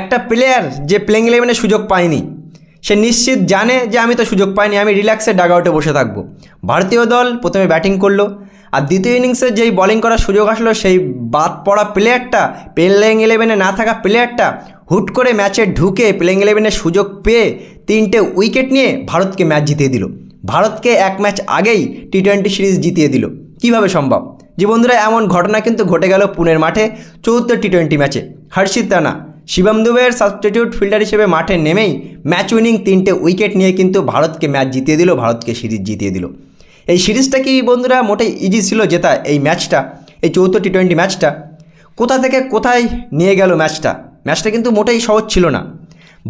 একটা প্লেয়ার যে প্লেইং ইলেভেনে সুযোগ পায়নি, সে নিশ্চিত জানে যে আমি তো সুযোগ পাইনি, আমি রিল্যাক্সে ডাগ আউটে বসে থাকব। ভারতীয় দল প্রথমে ব্যাটিং করল, আর দ্বিতীয় ইনিংসে যেই বলিং করার সুযোগ আসলো, সেই বাদ পড়া প্লেয়ারটা প্লেইং ইলেভেনে না থাকা প্লেয়ারটা হুট করে ম্যাচে ঢুকে প্লেইং ইলেভেনের সুযোগ পেয়ে তিনটে উইকেট নিয়ে ভারতকে ম্যাচ জিতিয়ে দিল। ভারতকে এক ম্যাচ আগেই টি টোয়েন্টি সিরিজ জিতিয়ে দিল। কীভাবে সম্ভব? যে বন্ধুরা, এমন ঘটনা কিন্তু ঘটে গেল পুনের মাঠে চৌদ্দ টি টোয়েন্টি ম্যাচে হর্ষিত রানা শিবম দুবের সাবস্টিটিউট ফিল্ডার হিসেবে মাঠে নেমেই ম্যাচ উইনিং তিনটে উইকেট নিয়ে কিন্তু ভারতকে ম্যাচ জিতিয়ে দিল, ভারতকে সিরিজ জিতিয়ে দিল। এই সিরিজটা কি বন্ধুরা মোটেই ইজি ছিল জেতা এই ম্যাচটা এই চৌদ্দ টি টোয়েন্টি ম্যাচটা কোথা থেকে কোথায় নিয়ে গেল ম্যাচটা ম্যাচটা কিন্তু মোটেই সহজ ছিল না।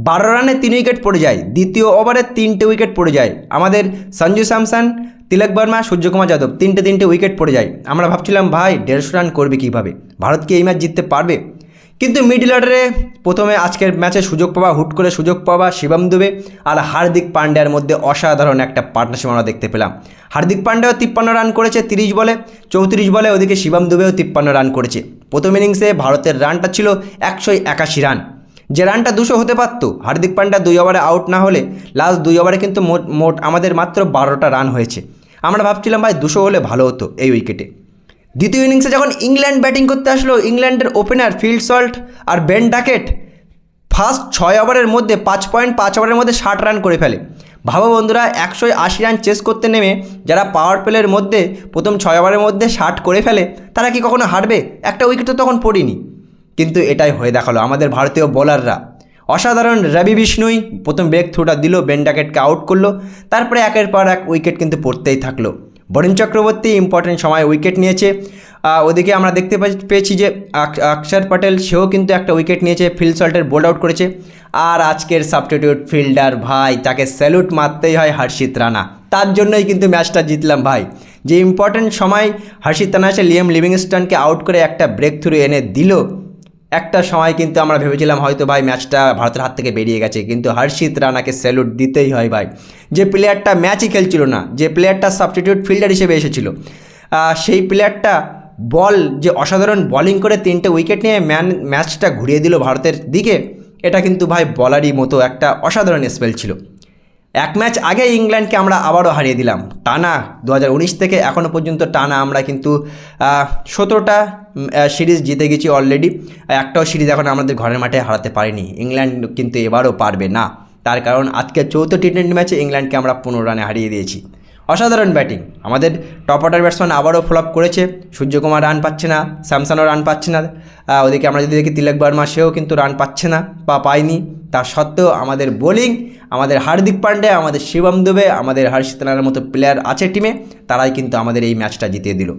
বারো রানে তিন উইকেট পড়ে যায়, দ্বিতীয় ওভারে তিনটে উইকেট পড়ে যায়। আমাদের সঞ্জু স্যামসন, তিলক বর্মা, সূর্যকুমার যাদব তিনটে তিনটে উইকেট পড়ে যায়। আমরা ভাবছিলাম, ভাই, দেড়শো রান করবে কীভাবে? ভারত কি এই ম্যাচ জিততে পারবে? কিন্তু মিডল অর্ডারে প্রথমে আজকের ম্যাচে সুযোগ পাওয়া, হুট করে সুযোগ পাওয়া শিবম দুবে আর হার্দিক পান্ড্যার মধ্যে অসাধারণ একটা পার্টনারশিপ আমরা দেখতে পেলাম। হার্দিক পান্ডেও তিপ্পান্ন রান করেছে তিরিশ বলে, চৌত্রিশ বলে ওদিকে শিবম দুবেও তিপ্পান্ন রান করেছে। প্রথম ইনিংসে ভারতের রানটা ছিল একশো একাশি রান যে রানটা দুশো হতে পারত, হার্দিক পান্ডা দুই ওভারে আউট না হলে লাস্ট দুই ওভারে কিন্তু মোট মোট আমাদের মাত্র বারোটা রান হয়েছে। আমরা ভাবছিলাম ভাই দুশো হলে ভালো হতো এই উইকেটে দ্বিতীয় ইনিংসে যখন ইংল্যান্ড ব্যাটিং করতে আসলো, ইংল্যান্ডের ওপেনার ফিল্ড সল্ট আর বেন ডাকেট ফার্স্ট ছয় ওভারের মধ্যে পাঁচ পয়েন্ট পাঁচ ওভারের মধ্যে ষাট রান করে ফেলে। ভাবো বন্ধুরা একশো আশি রান চেস করতে নেমে যারা পাওয়ার প্লের মধ্যে প্রথম ছয় ওভারের মধ্যে ষাট করে ফেলে, তারা কি কখনো হারবে? একটা উইকেট তো তখন পড়িনি। কিন্তু এটাই হয়ে দেখাল আমাদের ভারতীয় বোলাররা অসাধারণ রবি বিষ্ণুই প্রথম ব্রেক থ্রুটা দিল, বেন ডাকেটকে আউট করল। তারপরে একের পর এক উইকেট কিন্তু পড়তেই থাকল। বরুণ চক্রবর্তী ইম্পর্টেন্ট সময় উইকেট নিয়েছে। ওদিকে আমরা দেখতে পেয়েছি যে অক্ষর পটেল, সেও কিন্তু একটা উইকেট নিয়েছে, ফিল্ড সল্টের বোল্ড আউট করেছে। আর আজকের সাবস্টিটিউট ফিল্ডার ভাই, তাকে স্যালুট মারতেই হয় হর্ষিত রানা। তার জন্যই কিন্তু ম্যাচটা জিতলাম ভাই। যে ইম্পর্টেন্ট সময় হর্ষিত রানা এসে লিয়াম লিভিংস্টনকে আউট করে একটা ব্রেক থ্রু এনে দিল একটা সময় কিন্তু আমরা ভেবেছিলাম হয়তো ভাই ম্যাচটা ভারতের হাত থেকে বেরিয়ে গেছে, কিন্তু হর্ষিত রানাকে স্যালুট দিতেই হয় ভাই। যে প্লেয়ারটা ম্যাচই খেলছিল না, যে প্লেয়ারটা সাবস্টিটিউট ফিল্ডার হিসেবে এসেছিল সেই প্লেয়ারটা বল, যে অসাধারণ বোলিং করে তিনটে উইকেট নিয়ে ম্যান, ম্যাচটা ঘুরিয়ে দিল ভারতের দিকে, এটা কিন্তু ভাই বলারই মতো একটা অসাধারণ স্পেল ছিল। এক ম্যাচ আগে ইংল্যান্ডকে আমরা আবারও হারিয়ে দিলাম। টানা দু হাজার উনিশ থেকে এখনও পর্যন্ত টানা আমরা কিন্তু সতেরোটা সিরিজ জিতে গেছি অলরেডি একটাও সিরিজ এখন আমাদের ঘরের মাঠে হারাতে পারিনি। ইংল্যান্ড কিন্তু এবারও পারবে না। তার কারণ আজকে চৌথ টি টোয়েন্টি ম্যাচে ইংল্যান্ডকে আমরা পনেরো রানে হারিয়ে দিয়েছি। অসাধারণ ব্যাটিং। আমাদের টপ অর্ডার ব্যাটসম্যান আবারও ফ্লপ করেছে। সূর্যকুমার রান পাচ্ছে না, স্যামসানও রান পাচ্ছে না। ওদিকে আমরা যদি দেখি তিলক বর্মা, সেও কিন্তু রান পাচ্ছে না বা পায়নি। তা সত্ত্বেও আমাদের বোলিং আমাদের হার্দিক পান্ডে, আমাদের শিবম দুবে, আমাদের হর্ষিত রানার মতো প্লেয়ার আছে টিমে তারাই কিন্তু আমাদের এই ম্যাচটা জিতিয়ে দিল।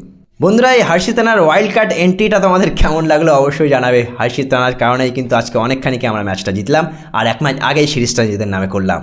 বন্ধুরা, এই হর্ষিত রানার ওয়াইল্ড কার্ড এন্ট্রিটা তোমাদের কেমন লাগল অবশ্যই জানাবে। হর্ষিত রানার কারণেই কিন্তু আজকে অনেকখানিকে আমরা ম্যাচটা জিতলাম, আর এক ম্যাচ আগেই সিরিজটা নিজেদের নামে করলাম।